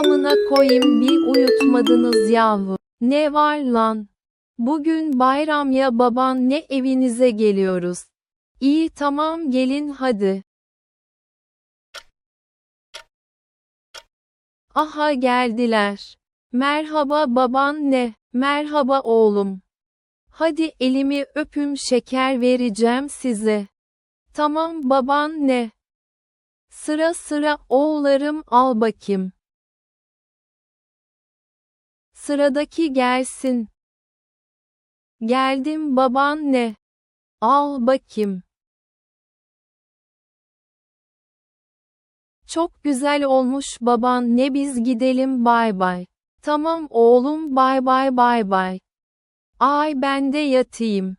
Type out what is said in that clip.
amına koyayım bir uyutmadınız yahu. Ne var lan? Bugün bayram ya baban ne evinize geliyoruz. İyi tamam gelin hadi. Aha geldiler. Merhaba baban ne? Merhaba oğlum. Hadi elimi öpüm şeker vereceğim size. Tamam baban ne? Sıra sıra oğullarım al bakayım. Sıradaki gelsin. Geldim baban ne? Al bakayım. Çok güzel olmuş baban ne biz gidelim bay bay. Tamam oğlum bay bay bay bay. Ay ben de yatayım.